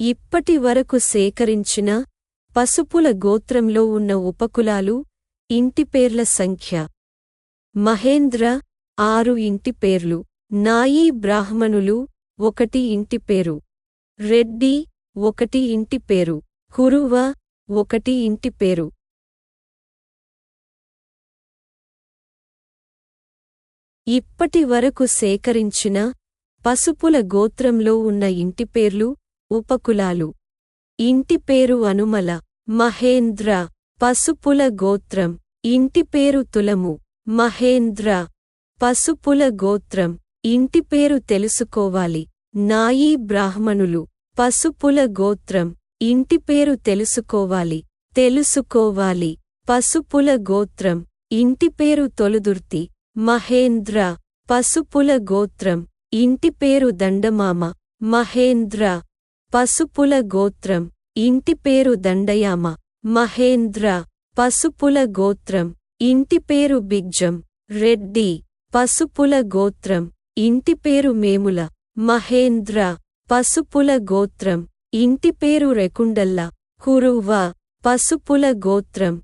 ఇప్పటి వరకు సేకరించిన పసుపుల గోత్రంలో ఉన్న ఉపకులాలు ఇంటిపేర్ల సంఖ్య. మహేంద్ర ఆరు ఇంటి పేర్లు. నాయీ బ్రాహ్మణులు ఒకటి ఇంటి పేరు. రెడ్డి ఒకటి ఇంటి పేరు. కురువ ఒకటి ఇంటి పేరు. ఇప్పటి వరకు సేకరించిన పసుపుల గోత్రంలో ఉన్న ఇంటి పేర్లు ఉపకులాలు. ఇంటి పేరు అనుమల మహేంద్ర పసుపుల గోత్రం. ఇంటి పేరు తులము మహేంద్ర పసుపుల గోత్రం. ఇంటి పేరు తెలుసుకోవాలి. నాయీ బ్రాహ్మణులు పసుపుల గోత్రం. ఇంటి పేరు తెలుసుకోవాలి. తెలుసుకోవాలి. పసుపుల గోత్రం. ఇంటి పేరు తొలుదుర్తి మహేంద్ర పసుపుల గోత్రం. ఇంటి పేరు దండమామ మహేంద్ర. పసుపుల గోత్రం. ఇంటి పేరు దండయామ. మహేంద్ర. పసుపుల గోత్రం. ఇంటి పేరు బిగ్జం. రెడ్డి. పసుపుల గోత్రం. ఇంటి పేరు మేముల. మహేంద్ర. పసుపుల గోత్రం. ఇంటి పేరు రెకుండల్ల. కురువ. పసుపుల గోత్రం.